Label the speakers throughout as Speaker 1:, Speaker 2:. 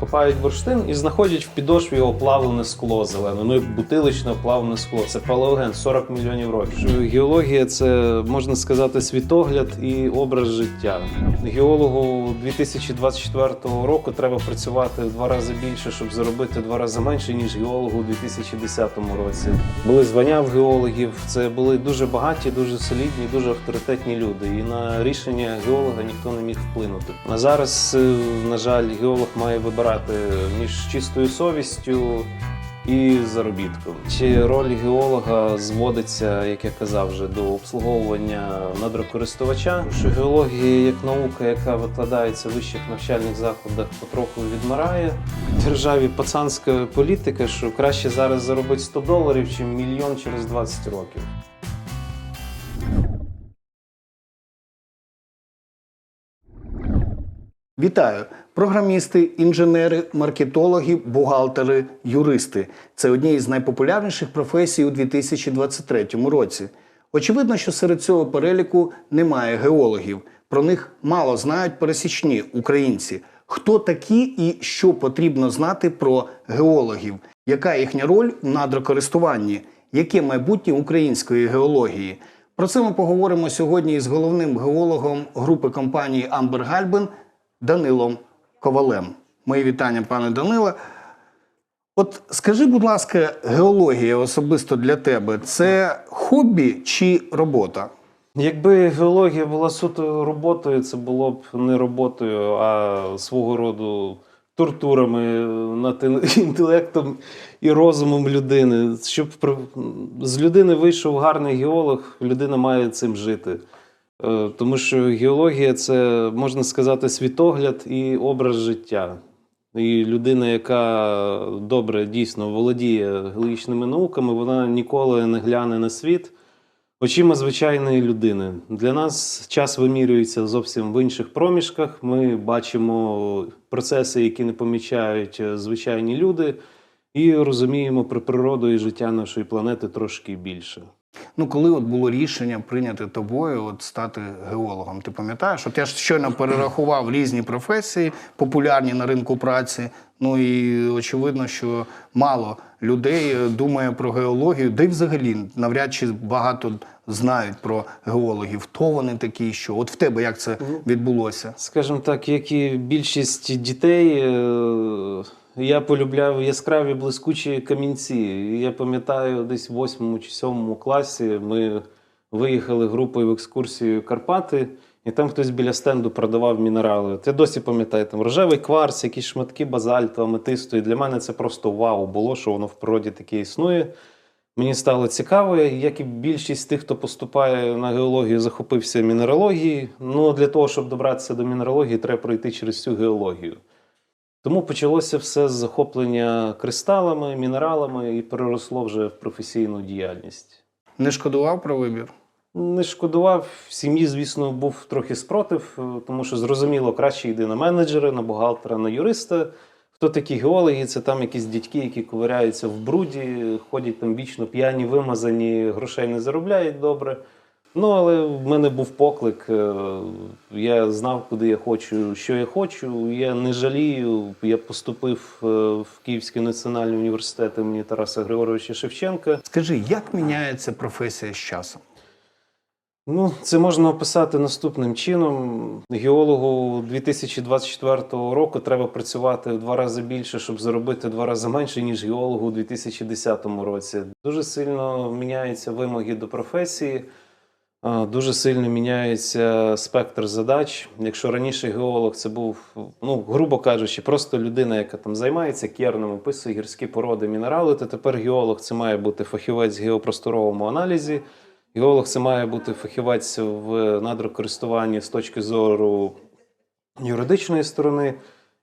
Speaker 1: копають бурштин і знаходять в підошві оплавлене скло зелене. Ну, як бутиличне оплавлене скло. Це палеоген 40 мільйонів років. Геологія це можна сказати світогляд і образ життя. Геологу 2024 року треба працювати в два рази більше, щоб заробити два рази менше, ніж геологу у 2010 році. Були звання в геологів. Це були дуже багаті, дуже солідні, дуже авторитетні люди. І на рішення геолога ніхто не міг вплинути. А зараз, е, на жаль, геолог має вибирати між чистою совістю і заробітком. Чи роль геолога зводиться, як я казав, вже до обслуговування надрокористувача? Що геологія як наука, яка викладається в вищих навчальних закладах, потроху відмирає. В державі пацанська політика, що краще зараз заробити 100 доларів, чим мільйон через 20 років.
Speaker 2: Вітаю! Програмісти, інженери, маркетологи, бухгалтери, юристи це одні із найпопулярніших професій у 2023 році. Очевидно, що серед цього переліку немає геологів. Про них мало знають пересічні українці. Хто такі і що потрібно знати про геологів? Яка їхня роль в надрокористуванні? Яке майбутнє української геології? Про це ми поговоримо сьогодні із головним геологом групи компанії Амбер Гальбен Данилом Ковалем. Мої вітання, пане Даниле. От скажи, будь ласка, геологія особисто для тебе це хобі чи робота?
Speaker 1: Якби геологія була суто роботою, це було б не роботою, а свого роду тортурами над інтелектом і розумом людини. Щоб з людини вийшов гарний геолог, людина має цим жити. Е, Тому що геологія це, можна сказати, світогляд і образ життя. І людина, яка добре дійсно володіє геологічними науками, вона ніколи не гляне на світ очима звичайної людини. Для нас час вимірюється зовсім в інших проміжках. Ми бачимо процеси, які не помічають е, звичайні люди, і розуміємо про природу і життя нашої планети трошки більше.
Speaker 2: Ну, коли от було рішення прийняти тобою от стати геологом, ти пам'ятаєш? От я ж щойно перерахував різні професії, популярні на ринку праці. Ну і очевидно, що мало людей е, думає про геологію, де й взагалі навряд чи багато знають про геологів. Хто вони такі, що от в тебе як це відбулося?
Speaker 1: Скажімо так, як і більшість дітей, е, я полюбляв яскраві блискучі камінці. Я пам'ятаю, десь в восьмому чи сьомому класі ми виїхали групою в екскурсію Карпати, і там хтось біля стенду продавав мінерали. Я досі пам'ятаю, там рожевий кварц, якісь шматки базальту, аметисту. І для мене це просто вау було, що воно в природі таке існує. Мені стало цікаво, як і більшість тих, хто поступає на геологію, захопився мінералогією. Ну, для того, щоб добратися до мінералогії, треба пройти через всю геологію. Тому почалося все з захоплення кристалами, мінералами і переросло вже в професійну діяльність.
Speaker 2: Не шкодував про вибір?
Speaker 1: Не шкодував в сім'ї, звісно, був трохи спротив, е, тому що зрозуміло, краще йди на менеджера, на бухгалтера, на юриста. Хто такі геологи? Це там якісь дядьки, які ковиряються в бруді, ходять там вічно п'яні, вимазані, грошей не заробляють добре. Ну, але в мене був поклик. е, Я знав, куди я хочу, що я хочу. Я не жалію. Я поступив е, в Київський національний університет імені Тараса Григоровича Шевченка.
Speaker 2: Скажи, як міняється професія з часом?
Speaker 1: Ну, це можна описати наступним чином. Геологу 2024 року треба працювати в два рази більше, щоб заробити в два рази менше, ніж геологу у 2010 році. Дуже сильно міняються вимоги до професії, дуже сильно міняється спектр задач. Якщо раніше геолог це був, ну, грубо кажучи, просто людина, яка там займається керном, описує гірські породи, мінерали, то тепер геолог це має бути фахівець в геопросторовому аналізі. Геолог це має бути фахівець в надрокористуванні з точки зору юридичної сторони.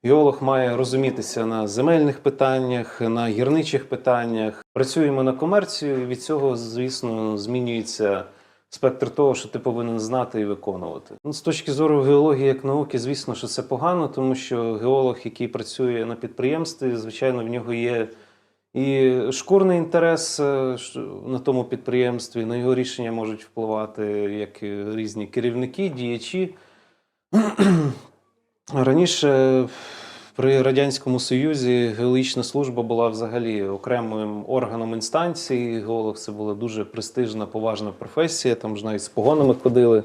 Speaker 1: Геолог має розумітися на земельних питаннях, на гірничих питаннях. Працюємо на комерцію, і від цього, звісно, змінюється спектр того, що ти повинен знати і виконувати. Ну, з точки зору геології як науки, звісно, що це погано, тому що геолог, який працює на підприємстві, звичайно, в нього є і шкурний інтерес е, на тому підприємстві, на його рішення можуть впливати як різні керівники, діячі. Раніше При радянському союзі геологічна служба була взагалі окремим органом інстанції. Геолог це була дуже престижна, поважна професія. Там ж навіть з погонами ходили.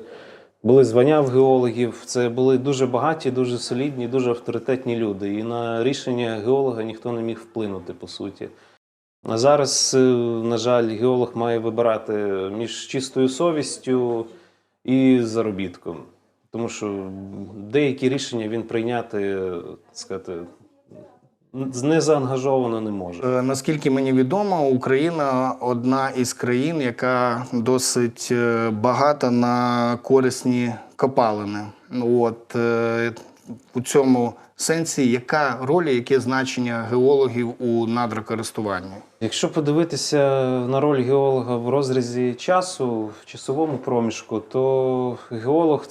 Speaker 1: Були звання в геологів. Це були дуже багаті, дуже солідні, дуже авторитетні люди. І на рішення геолога ніхто не міг вплинути, по суті. А зараз, е, на жаль, геолог має вибирати між чистою совістю і заробітком. Тому що деякі рішення він прийняти, так сказати, не заангажовано не може.
Speaker 2: Е, Наскільки мені відомо, Україна одна із країн, яка досить е, багата на корисні копалини. От е, у цьому сенсі, яка роль, яке значення геологів у надрокористуванні?
Speaker 1: Якщо подивитися на роль геолога в розрізі часу, в часовому проміжку, то геолог,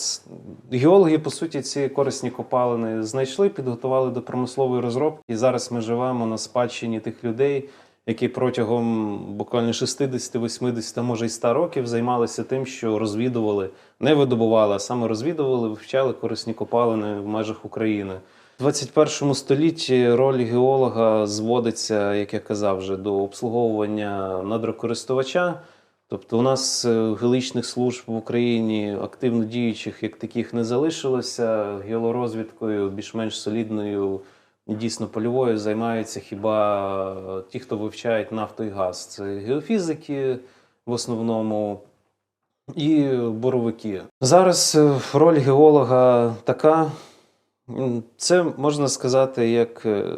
Speaker 1: геологи, по суті, ці корисні копалини знайшли, підготували до промислової розробки. І зараз ми живемо на спадщині тих людей, які протягом буквально 60, 80, може й 100 років займалися тим, що розвідували, не видобували, а саме розвідували, вивчали корисні копалини в межах України. У 21 столітті роль геолога зводиться, як я казав, вже до обслуговування надрокористувача. Тобто, у нас е, геологічних служб в Україні активно діючих як таких не залишилося. Геолорозвідкою більш-менш солідною, дійсно польовою займаються хіба ті, хто вивчають нафту і газ. Це геофізики в основному і боровики. Зараз е, роль геолога така. Це можна сказати як е,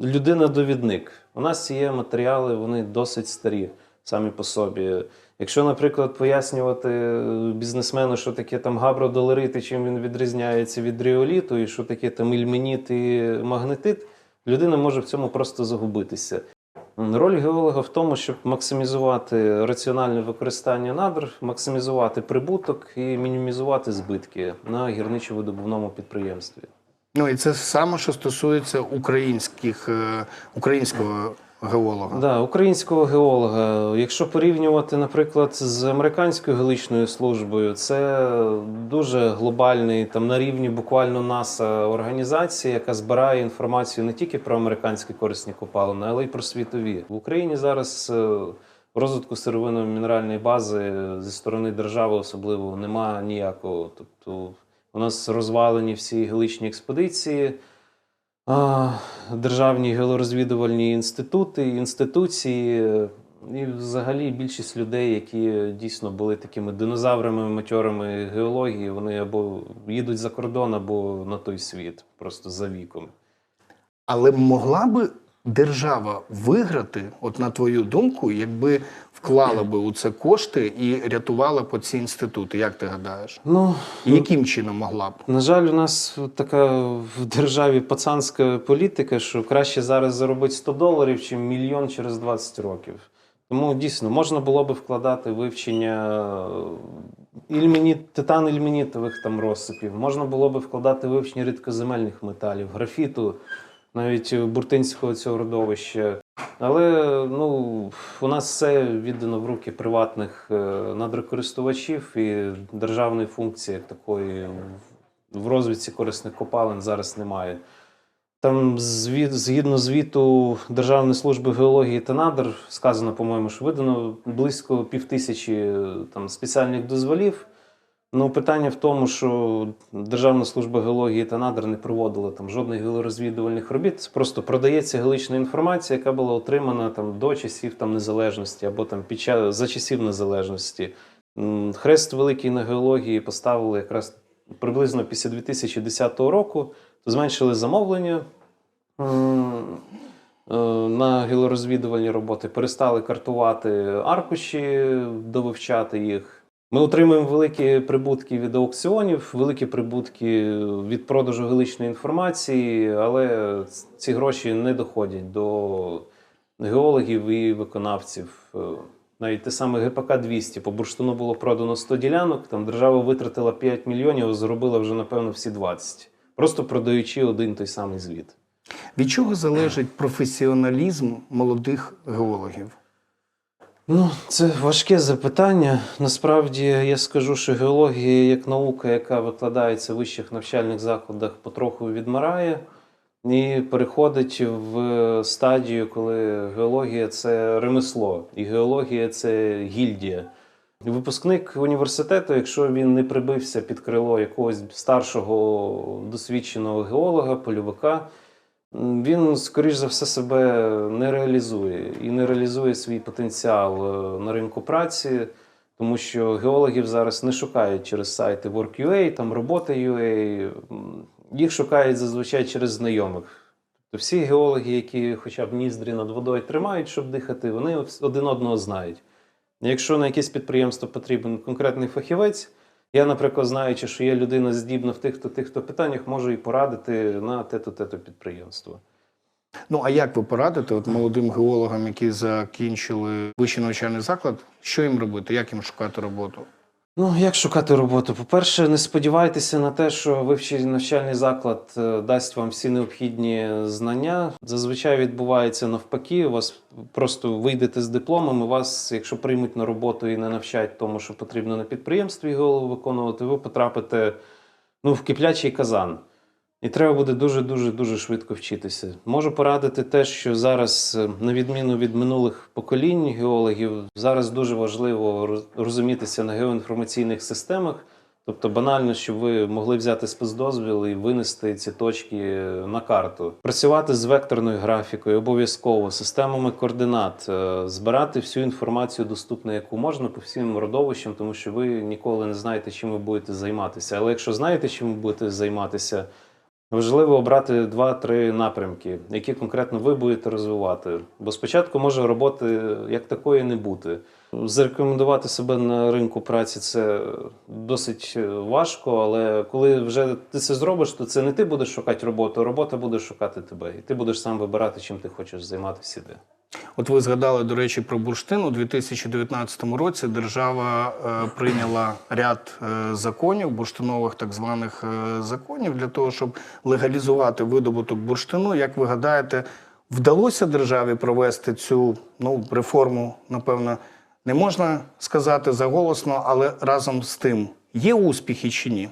Speaker 1: людина-довідник. У нас є матеріали, вони досить старі самі по собі. Якщо, наприклад, пояснювати е, бізнесмену, що таке там габродолерит і чим він відрізняється від ріоліту, і що таке там ільменіт і магнетит, людина може в цьому просто загубитися. Роль геолога в тому, щоб максимізувати раціональне використання надр, максимізувати прибуток і мінімізувати збитки на гірничо-видобувному підприємстві.
Speaker 2: Ну і це саме, що стосується українських, е, українського геолога.
Speaker 1: Да, українського геолога. Якщо порівнювати, наприклад, з американською геологічною службою, це дуже глобальний, там на рівні буквально НАСА організація, яка збирає інформацію не тільки про американські корисні копалини, але й про світові. В Україні зараз е, розвитку сировинно-мінеральної бази зі сторони держави особливо немає ніякого. Тобто у нас розвалені всі геологічні експедиції. Державні геолорозвідувальні інститути, інституції, е, і взагалі більшість людей, які дійсно були такими динозаврами, матьорами геології, вони або їдуть за кордон, або на той світ, просто за віком.
Speaker 2: Але могла би держава виграти, от на твою думку, якби вклала би у це кошти і рятувала по ці інститути? Як ти гадаєш?
Speaker 1: Ну,
Speaker 2: І яким чином могла б?
Speaker 1: На жаль, у нас така в державі пацанська політика, що краще зараз заробити 100 доларів, чим мільйон через 20 років. Тому дійсно можна було би вкладати вивчення е, ільменіт, титан ільменітових там розсипів, можна було би вкладати вивчення рідкоземельних металів, графіту, навіть буртинського цього родовища. Але ну, у нас все віддано в руки приватних е, надрокористувачів, і державної функції як такої в розвідці корисних копалин зараз немає. Там згідно звіту Державної служби геології та надр сказано, по-моєму, що видано близько півтисячі е, спеціальних дозволів. Ну, питання в тому, що Державна служба геології та надр не проводила там жодних геолорозвідувальних робіт. Це просто продається геологічна інформація, яка була отримана там до часів там незалежності або там під час за часів незалежності. Хрест великий на геології поставили якраз приблизно після 2010 року, зменшили замовлення е, на геолорозвідувальні роботи, перестали картувати аркуші, довивчати їх. Ми отримуємо великі прибутки від аукціонів, великі прибутки від продажу геологічної інформації, але ці гроші не доходять до геологів і виконавців. Навіть те саме ГПК 200 по бурштину було продано 100 ділянок. Там держава витратила 5 мільйонів, а заробила вже напевно всі 20. Просто продаючи один той самий звіт.
Speaker 2: Від чого залежить професіоналізм молодих геологів?
Speaker 1: Ну, це важке запитання. Насправді я скажу, що геологія як наука, яка викладається в вищих навчальних закладах, потроху відмирає. і переходить в стадію, коли геологія це ремесло, і геологія це гільдія. Випускник університету, якщо він не прибився під крило якогось старшого досвідченого геолога, польовика, він, скоріш за все, себе не реалізує і не реалізує свій потенціал е, на ринку праці, тому що геологів зараз не шукають через сайти Work.ua, там робота.ua, їх шукають зазвичай через знайомих. Тобто всі геологи, які хоча б ніздрі над водою тримають, щоб дихати, вони один одного знають. Якщо на якесь підприємство потрібен конкретний фахівець, я, наприклад, знаючи, що є людина здібна в тих-то тих-то питаннях, можу і порадити на те-то те-то підприємство.
Speaker 2: Ну а як ви порадите от молодим геологам, які закінчили вищий навчальний заклад, що їм робити, як їм шукати роботу?
Speaker 1: Ну, як шукати роботу? По-перше, не сподівайтеся на те, що вивчий навчальний заклад е, дасть вам всі необхідні знання. Зазвичай відбувається навпаки. У вас просто вийдете з дипломом, і вас, якщо приймуть на роботу і не навчать тому, що потрібно на підприємстві його виконувати, ви потрапите ну, в киплячий казан. І треба буде дуже дуже швидко вчитися. Можу порадити те, що зараз, е, на відміну від минулих поколінь геологів, зараз дуже важливо роз- розумітися на геоінформаційних системах. Тобто банально, щоб ви могли взяти спецдозвіл і винести ці точки е, на карту, працювати з векторною графікою, обов'язково системами координат, е, збирати всю інформацію доступну, яку можна по всім родовищам, тому що ви ніколи не знаєте, чим ви будете займатися. Але якщо знаєте, чим ви будете займатися, Важливо обрати два-три напрямки, які конкретно ви будете розвивати. Бо спочатку може роботи як такої не бути. Зарекомендувати себе на ринку праці це досить важко, але коли вже ти це зробиш, то це не ти будеш шукати роботу, робота буде шукати тебе. І ти будеш сам вибирати, чим ти хочеш займатися.
Speaker 2: От ви згадали, до речі, про бурштин. У 2019 році держава е, прийняла ряд е, законів, бурштинових так званих е, законів, для того, щоб легалізувати видобуток бурштину. Як ви гадаєте, вдалося державі провести цю ну, реформу, напевно, не можна сказати заголосно, але разом з тим є успіхи чи ні?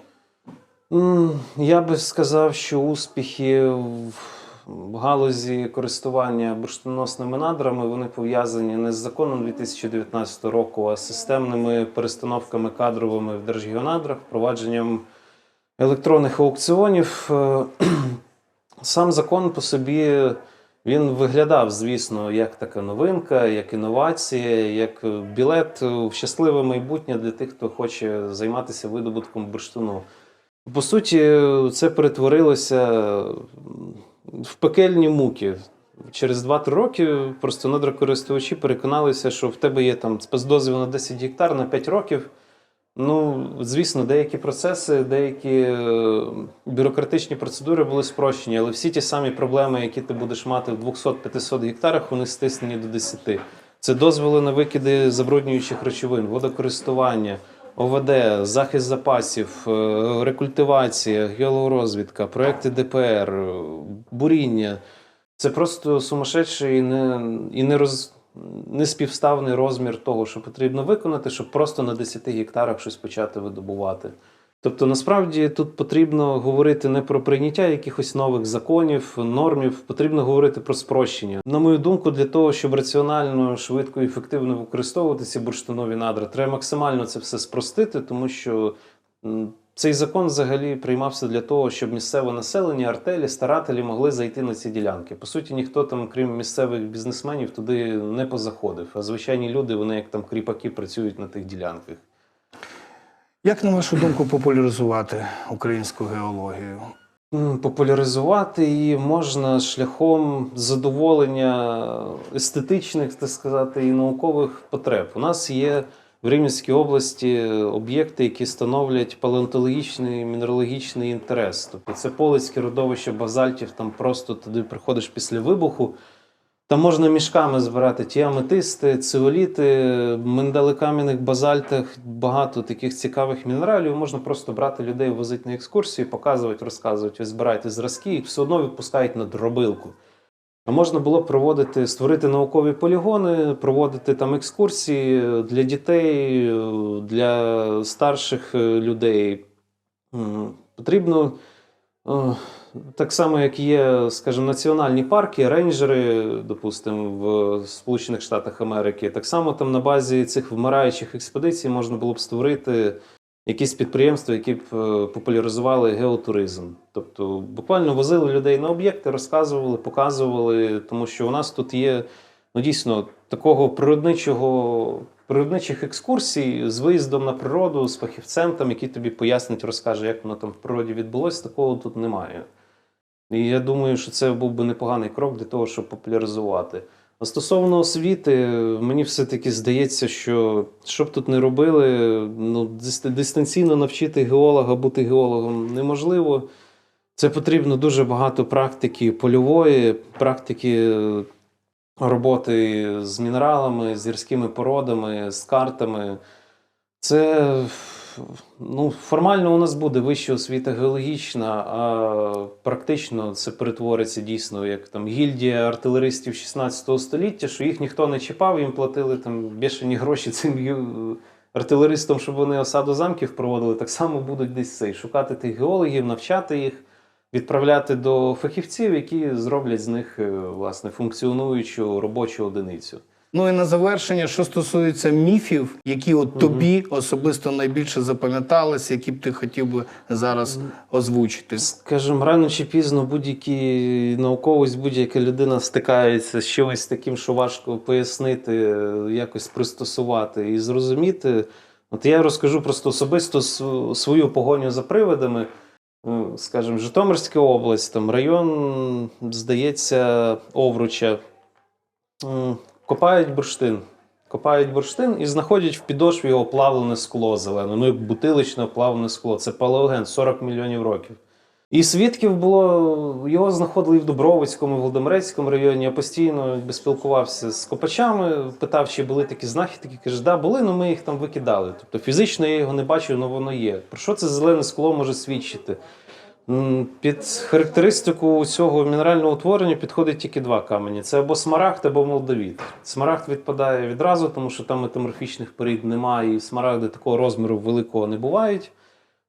Speaker 1: Я би сказав, що успіхи в- галузі користування бурштиносними надрами вони пов'язані не з законом 2019 року, а з системними перестановками кадровими в держгеонадрах, впровадженням електронних аукціонів. Е, Сам закон по собі він виглядав, звісно, як така новинка, як інновація, як білет в щасливе майбутнє для тих, хто хоче займатися видобутком бурштину. По суті, це перетворилося в пекельні муки. Через 2-3 роки просто надрокористувачі переконалися, що в тебе є там спецдозвіл на 10 гектар на 5 років. Ну, звісно, деякі процеси, деякі е, бюрократичні процедури були спрощені, але всі ті самі проблеми, які ти будеш мати в 200-500 гектарах, вони стиснені до 10. Це дозволи на викиди забруднюючих речовин, водокористування, ОВД, захист запасів, е, рекультивація, геологорозвідка, проекти ДПР, е, буріння. Це просто сумасшедший і не, і не роз, неспівставний розмір того, що потрібно виконати, щоб просто на 10 гектарах щось почати видобувати. Тобто, насправді тут потрібно говорити не про прийняття якихось нових законів, нормів, потрібно говорити про спрощення. На мою думку, для того, щоб раціонально, швидко і ефективно використовувати ці бурштинові надра, треба максимально це все спростити, тому що цей закон взагалі приймався для того, щоб місцеве населення, артелі, старателі могли зайти на ці ділянки. По суті, ніхто там, крім місцевих бізнесменів, туди не позаходив. А звичайні люди, вони як там кріпаки працюють на тих ділянках.
Speaker 2: Як на вашу думку популяризувати українську геологію?
Speaker 1: Популяризувати її можна шляхом задоволення естетичних, так сказати, і наукових потреб. У нас є в Рівненській області об'єкти, які становлять палеонтологічний мінералогічний інтерес. Тобто це полицьке родовище базальтів, там просто туди приходиш після вибуху. Там можна мішками збирати ті аметисти, циоліти, миндалекам'яних базальтах, багато таких цікавих мінералів. Можна просто брати людей, возити на екскурсії, показувати, розказувати, збирайте зразки, і все одно відпускають на дробилку. А можна було проводити, створити наукові полігони, проводити там екскурсії для дітей, для старших людей. Потрібно Е, Так само, як є, скажімо, національні парки, рейнджери, допустимо, в Сполучених Штатах Америки. Так само там на базі цих вмираючих експедицій можна було б створити якісь підприємства, які б е, популяризували геотуризм. Тобто буквально возили людей на об'єкти, розказували, показували, тому що у нас тут є ну, дійсно такого природничого. Природничих екскурсій з виїздом на природу, з фахівцем, там, який тобі пояснить, розкаже, як воно там в природі відбулося, такого тут немає. І я думаю, що це був би непоганий крок для того, щоб популяризувати. А стосовно освіти, мені все-таки здається, що що б тут не робили, ну, дистанційно навчити геолога бути геологом неможливо. Це потрібно дуже багато практики польової, практики е, роботи з мінералами, з гірськими породами, з картами. Це ну, формально у нас буде вища освіта геологічна, а практично це перетвориться дійсно як там гільдія артилеристів 16 століття, що їх ніхто не чіпав, їм платили там бішені гроші цим артилеристам, щоб вони осаду замків проводили. Так само будуть десь цей шукати тих геологів, навчати їх, відправляти до фахівців, які зроблять з них е, власне функціонуючу робочу одиницю.
Speaker 2: Ну і на завершення, що стосується міфів, які от тобі особисто найбільше запам'ятались, які б ти хотів би зараз озвучити.
Speaker 1: Скажімо, рано чи пізно будь-який науковець, будь-яка людина стикається з чимось таким, що важко пояснити, якось пристосувати і зрозуміти. От я розкажу просто особисто свою погоню за привидами. Е, Скажімо, Житомирська область, там район, здається, Овруча. Копають бурштин. Копають бурштин і знаходять в підошві оплавлене скло зелене, ну як бутиличне оплавлене скло. Це палеоген 40 мільйонів років. І свідків було, його знаходили і в Дубровицькому, і в Володимирецькому районі. Я постійно якби, спілкувався з копачами, питав, чи були такі знахідки. Каже, да, були, але ми їх там викидали. Тобто фізично я його не бачив, але воно є. Про що це зелене скло може свідчити? Під характеристику цього мінерального утворення підходить тільки два камені: це або смарагд, або молдавіт. Смарагд відпадає відразу, тому що там метаморфічних порід немає, і смарагди такого розміру великого не бувають.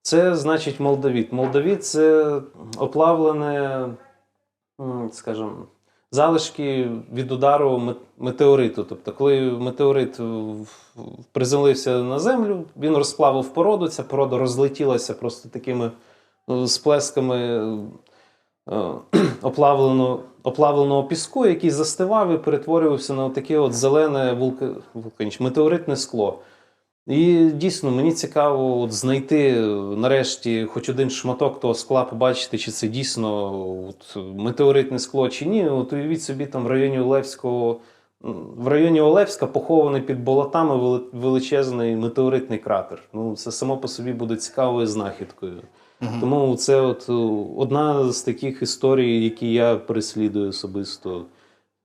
Speaker 1: Це значить молдавіт. Молдавіт це оплавлене, скажімо, залишки від удару метеориту. Тобто, коли метеорит приземлився на землю, він розплавив породу, ця порода розлетілася просто такими ну, сплесками е, оплавлено, оплавленого піску, який застивав і перетворювався на таке от зелене вулка... вулканічне, метеоритне скло. І дійсно мені цікаво от знайти е, нарешті хоч один шматок того скла, побачити, чи це дійсно от, метеоритне скло чи ні. От уявіть собі там в районі Олевського. В районі Олевська похований під болотами величезний метеоритний кратер. Ну, це само по собі буде цікавою знахідкою. Тому це от е, одна з таких історій, які я переслідую особисто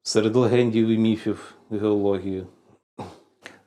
Speaker 1: серед легендів і міфів геології.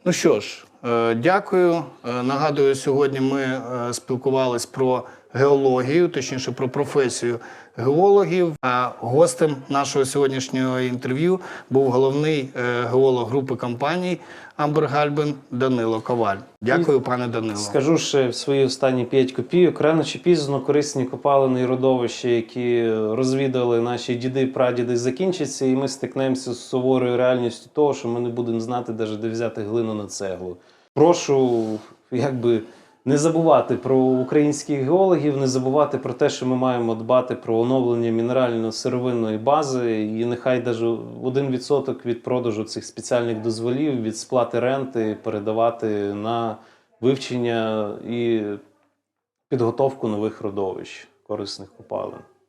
Speaker 2: Ну що ж, е, дякую. Е, Нагадую, сьогодні ми спілкувалися спілкувались про геологію, точніше про професію геологів. А гостем нашого сьогоднішнього інтерв'ю був головний е, геолог групи компаній Амбер Гальбен Данило Коваль. Дякую, пане Данило.
Speaker 1: Скажу ще в свої останні 5 копійок. Рано чи пізно корисні копалини і родовища, які розвідали наші діди, прадіди, закінчаться, і ми стикнемося з суворою реальністю того, що ми не будемо знати, навіть де взяти глину на цеглу. Прошу, якби. Не забувати про українських геологів, не забувати про те, що ми маємо дбати про оновлення мінерально-сировинної бази, і нехай навіть 1% від продажу цих спеціальних дозволів від сплати ренти передавати на вивчення і підготовку нових родовищ корисних копалин.